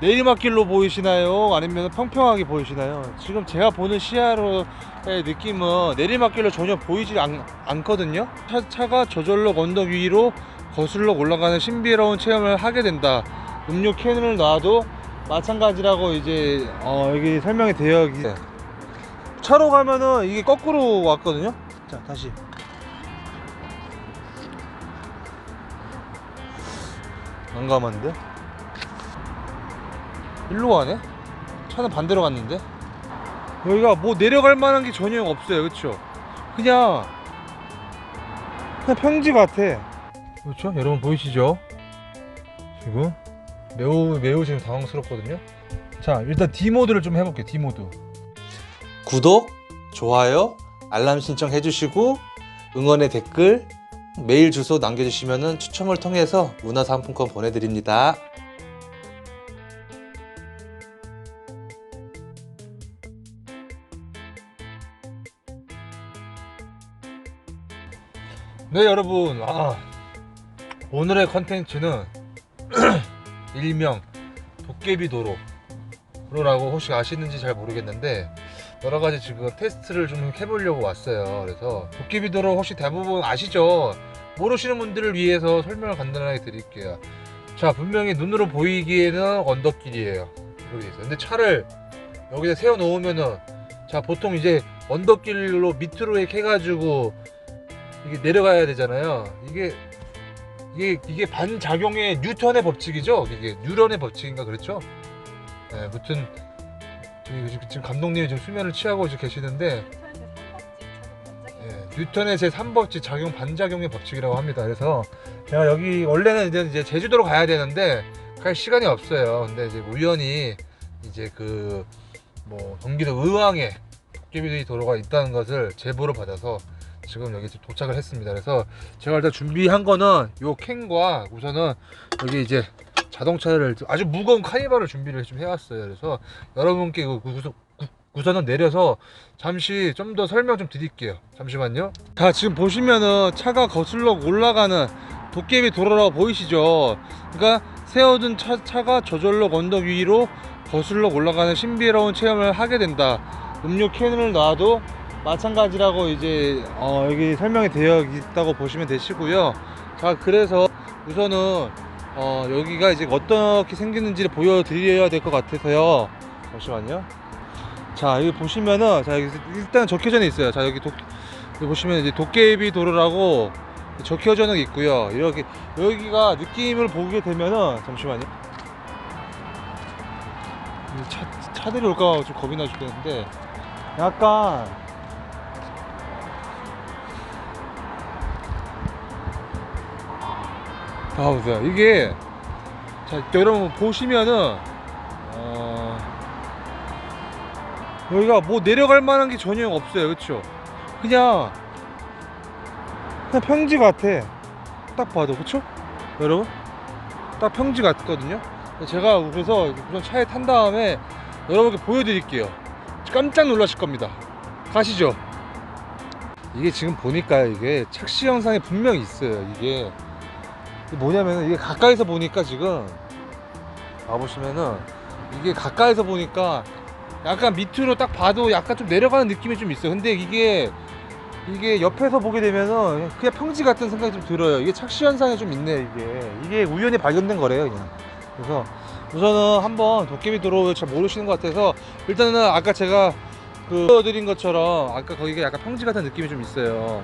내리막길로 보이시나요? 아니면 평평하게 보이시나요? 지금 제가 보는 시야로의 느낌은 내리막길로 전혀 보이지 않, 않거든요. 차, 차가 저절로 언덕 위로 거슬러 올라가는 신비로운 체험을 하게 된다. 음료 캔을 놔도 마찬가지라고 이제 어, 여기 설명이 되어 있 차로 가면은 이게 거꾸로 왔거든요. 자 다시 난감한데? 일로 가네? 차는 반대로 갔는데? 여기가 뭐 내려갈 만한 게 전혀 없어요 그쵸? 그냥 그냥 평지 같아 그렇죠? 여러분 보이시죠? 지금 매우 매우 지금 당황스럽거든요 자 일단 D모드를 좀 해볼게요 D모드 구독, 좋아요, 알람 신청 해 주시고 응원의 댓글 메일 주소 남겨주시면 추첨을 통해서 문화상품권 보내드립니다. 네 여러분 아, 오늘의 컨텐츠는 일명 도깨비 도로라고 혹시 아시는지 잘 모르겠는데 여러 가지 지금 테스트를 좀 해보려고 왔어요. 그래서 도깨비 도로 혹시 대부분 아시죠? 모르시는 분들을 위해서 설명을 간단하게 드릴게요. 자, 분명히 눈으로 보이기에는 언덕길이에요. 이렇게 돼 있어요. 근데 차를 여기다 세워 놓으면은 자, 보통 이제 언덕길로 밑으로 이렇게 해가지고 이게 내려가야 되잖아요. 이게 이게 이게 반작용의 뉴턴의 법칙이죠. 이게 뉴런의 법칙인가 그렇죠? 네, 무튼 지금 감독님이 지금 수면을 취하고 계시는데 예, 뉴턴의 제 3법칙 작용 반작용의 법칙이라고 합니다. 그래서 제가 여기 원래는 이제, 이제 제주도로 가야 되는데 갈 시간이 없어요. 근데 이제 우연히 이제 그 뭐 경기도 의왕에 도깨비 도로가 있다는 것을 제보를 받아서 지금 여기 지금 도착을 했습니다. 그래서 제가 일단 준비한 거는 요 캔과 우선은 여기 이제 자동차를 아주 무거운 카니발을 준비를 좀 해왔어요. 그래서 여러분께 그 우선, 우선은 내려서 잠시 좀 더 설명 좀 드릴게요. 잠시만요. 자, 지금 보시면은 차가 거슬러 올라가는 도깨비 도로라고 보이시죠? 그러니까 세워둔 차, 차가 저절로 언덕 위로 거슬러 올라가는 신비로운 체험을 하게 된다. 음료 캔을 놔도 마찬가지라고 이제 어, 여기 설명이 되어 있다고 보시면 되시고요. 자, 그래서 우선은 어, 여기가 이제 어떻게 생기는지를 보여드려야 될 것 같아서요. 잠시만요. 자, 여기 보시면은, 자, 일단 적혀져 있어요. 자, 여기 도, 여기 보시면 이제 도깨비 도로라고 적혀져 있고요. 이렇게, 여기가 느낌을 보게 되면은, 잠시만요. 이 차, 차들이 올까 좀 겁이 나 죽겠는데, 약간, 아, 보세요. 이게, 자, 여러분 보시면은, 어, 여기가 뭐 내려갈 만한 게 전혀 없어요. 그쵸? 그냥, 그냥 평지 같아. 딱 봐도. 그쵸? 여러분? 딱 평지 같거든요? 제가 그래서 우선 차에 탄 다음에 여러분께 보여드릴게요. 깜짝 놀라실 겁니다. 가시죠. 이게 지금 보니까 이게 착시 영상이 분명히 있어요. 이게 뭐냐면은 이게 가까이서 보니까 지금 와보시면은 이게 가까이서 보니까 약간 밑으로 딱 봐도 약간 좀 내려가는 느낌이 좀 있어요. 근데 이게 이게 옆에서 보게 되면은 그냥 평지 같은 생각이 좀 들어요. 이게 착시 현상이 좀 있네 이게 이게 우연히 발견된 거래요 그냥. 그래서 우선은 한번 도깨비 도로 잘 모르시는 것 같아서 일단은 아까 제가 그 보여드린 것처럼 아까 거기가 약간 평지 같은 느낌이 좀 있어요.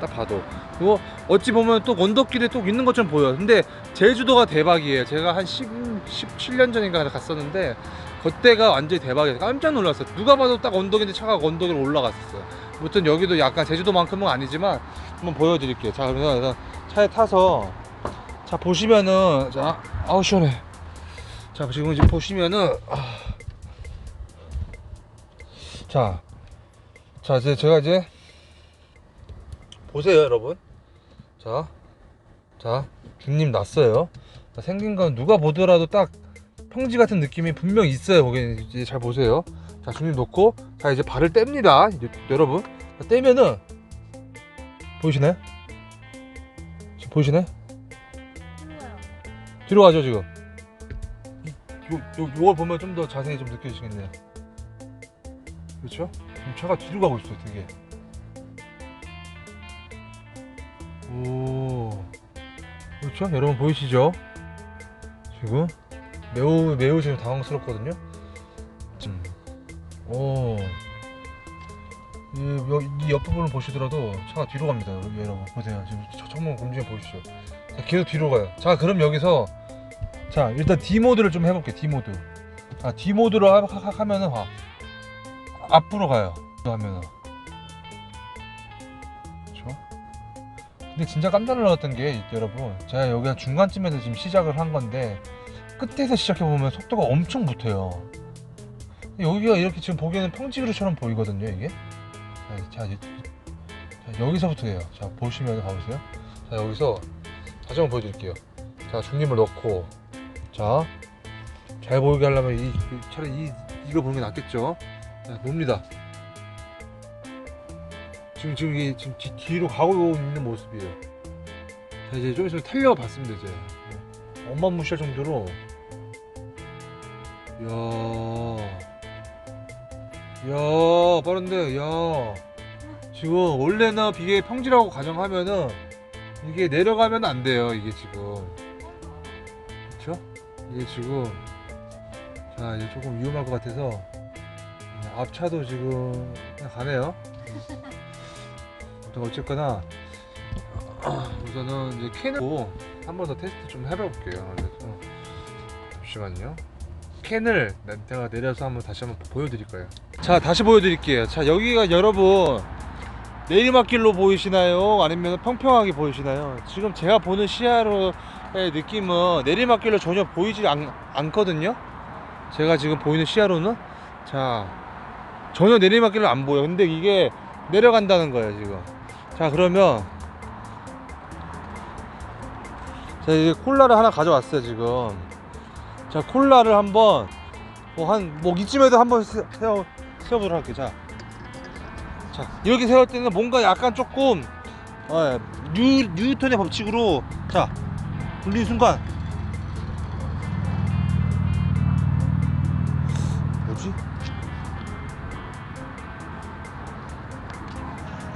딱 봐도 그리고 어찌 보면 또 언덕길에 또 있는 것처럼 보여. 근데 제주도가 대박이에요. 제가 한 10, 17년 전인가 갔었는데 그때가 완전히 대박이에요. 깜짝 놀랐어요. 누가 봐도 딱 언덕인데 차가 언덕으로 올라갔었어요. 아무튼 여기도 약간 제주도만큼은 아니지만 한번 보여드릴게요. 자 그러면 차에 타서 자 보시면은 자 아우 시원해. 자 지금 이제 보시면은 아, 자, 자 이제 제가 이제 보세요 여러분. 자, 자 중님 났어요. 자, 생긴 건 누가 보더라도 딱 평지 같은 느낌이 분명 있어요. 거기 이제 잘 보세요. 자 중님 놓고 자 이제 발을 뗍니다. 이제 여러분 자, 떼면은 보이시나요? 지금 보이시나요? 뒤로 가죠 지금. 요, 요, 요걸 보면 좀 더 자세히 좀 느껴지시겠네요. 그렇죠? 지금 차가 뒤로 가고 있어요, 되게. 오, 그렇죠? 여러분 보이시죠? 지금 매우 매우 지금 당황스럽거든요. 지금, 오, 이, 옆부분을 보시더라도 차가 뒤로 갑니다, 여러분. 보세요, 지금 차- 창문 검증해 보시죠. 자, 계속 뒤로 가요. 자, 그럼 여기서 자 일단 D 모드를 좀 해볼게 D 모드 아 D 모드로 하면은 봐 앞으로 가요 하면은 근데 진짜 깜짝 놀랐던 게 여러분 제가 여기가 중간쯤에서 지금 시작을 한 건데 끝에서 시작해 보면 속도가 엄청 붙어요. 여기가 이렇게 지금 보기에는 평지그루처럼 보이거든요 이게? 자, 자, 여기서부터 해요. 자 보시면 가보세요. 자 여기서 다시 한번 보여드릴게요. 자 중립을 넣고 자, 잘 보이게 하려면 이, 이 차라리 이, 이걸 보는 게 낫겠죠? 자, 봅니다. 지금, 지금 이게 지금 뒤, 뒤로 가고 있는 모습이에요. 자, 이제 좀 있으면 탄력 봤습니다, 이제. 네. 엄마 무시할 정도로. 이야. 이야, 빠른데, 이야. 지금 원래는 비계 평지라고 가정하면은 이게 내려가면 안 돼요, 이게 지금. 그쵸? 이게 지금 자 이제 조금 위험할 것 같아서 음, 앞차도 지금 그냥 가네요. 아무튼 어쨌거나 우선은 이제 캔을 한 번 더 테스트 좀 해볼게요. 그래서 잠시만요. 캔을 내- 내가 내려서 한번 다시 한번 보여드릴 거예요. 자 다시 보여드릴게요. 자 여기가 여러분 내리막길로 보이시나요? 아니면 평평하게 보이시나요? 지금 제가 보는 시야로의 느낌은 내리막길로 전혀 보이지 않, 않거든요. 제가 지금 보이는 시야로는 자 전혀 내리막길로 안 보여. 근데 이게 내려간다는 거예요 지금. 자 그러면 자 이제 콜라를 하나 가져왔어요 지금. 자 콜라를 한번 뭐 한뭐 이쯤에도 한번 세- 세워 세워 보도록 할게요. 자. 자 이렇게 세울 때는 뭔가 약간 조금 어, 뉴, 뉴턴의 법칙으로 자 돌리는 순간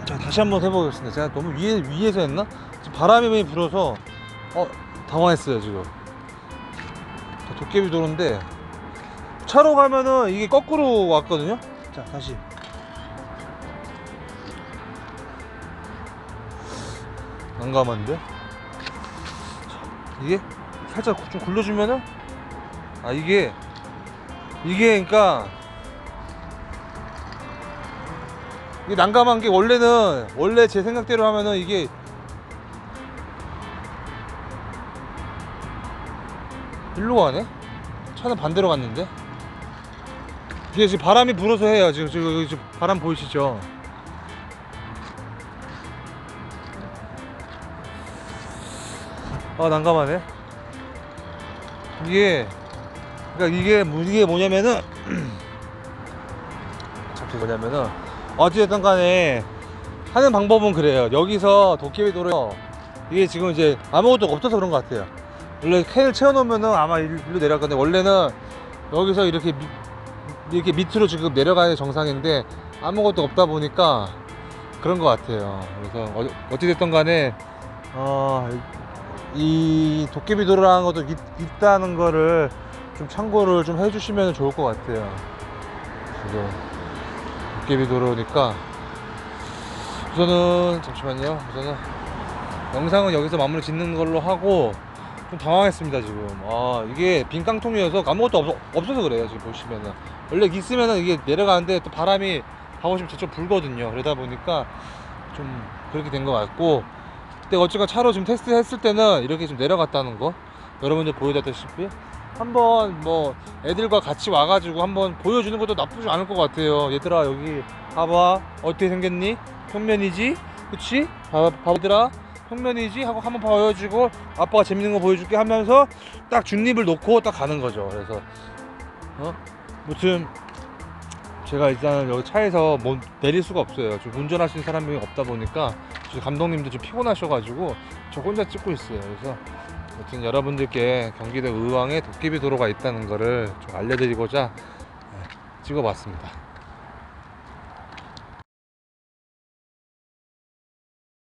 자 다시 한번 해보겠습니다. 제가 너무 위에, 위에서 했나? 바람이 많이 불어서 어 당황했어요 지금. 자, 도깨비 도로인데 차로 가면은 이게 거꾸로 왔거든요? 자 다시. 난감한데? 자, 이게 살짝 좀 굴려주면은? 아 이게 이게 그러니까 이게 난감한 게 원래는 원래 제 생각대로 하면은 이게 일로 가네? 차는 반대로 갔는데 이게 지금 바람이 불어서 해요 지금 지금 지금 바람 보이시죠? 아 난감하네 이게 그러니까 이게 뭐- 이게 뭐냐면은 어차피 뭐냐면은 어찌됐든 간에 하는 방법은 그래요. 여기서 도깨비 도로 이게 지금 이제 아무것도 없어서 그런 것 같아요. 원래 캔을 채워놓으면은 아마 일- 일로 내려갈 건데 원래는 여기서 이렇게 미, 이렇게 밑으로 지금 내려가는 게 정상인데 아무것도 없다 보니까 그런 것 같아요. 그래서 어, 어찌됐든 간에 어, 이 도깨비 도로라는 것도 있, 있다는 거를 좀 참고를 좀 해주시면 좋을 것 같아요. 지금 도깨비 도로니까 우선은 잠시만요. 우선은 영상은 여기서 마무리 짓는 걸로 하고 좀 당황했습니다 지금. 아 이게 빈 깡통이어서 아무것도 없, 없어서 그래요 지금 보시면은 원래 있으면은 이게 내려가는데 또 바람이 가고 싶으면 저쪽 불거든요. 그러다 보니까 좀 그렇게 된 것 같고 그때 어쨌건 차로 지금 테스트 했을 때는 이렇게 좀 내려갔다는 거 여러분들 보여드렸다시피 한번 뭐 애들과 같이 와가지고 한번 보여주는 것도 나쁘지 않을 것 같아요. 얘들아 여기 봐봐. 어떻게 생겼니? 평면이지? 그치? 봐봐 봐들아. 평면이지? 하고 한번 보여주고 아빠가 재밌는 거 보여줄게 하면서 딱 중립을 놓고 딱 가는 거죠. 그래서 어? 무튼 제가 일단 여기 차에서 뭐 내릴 수가 없어요. 좀 운전하시는 사람이 없다 보니까 지금 감독님도 좀 피곤하셔가지고 저 혼자 찍고 있어요. 그래서 아무튼 여러분들께 경기도 의왕에 도깨비 도로가 있다는 거를 좀 알려드리고자 네, 찍어봤습니다.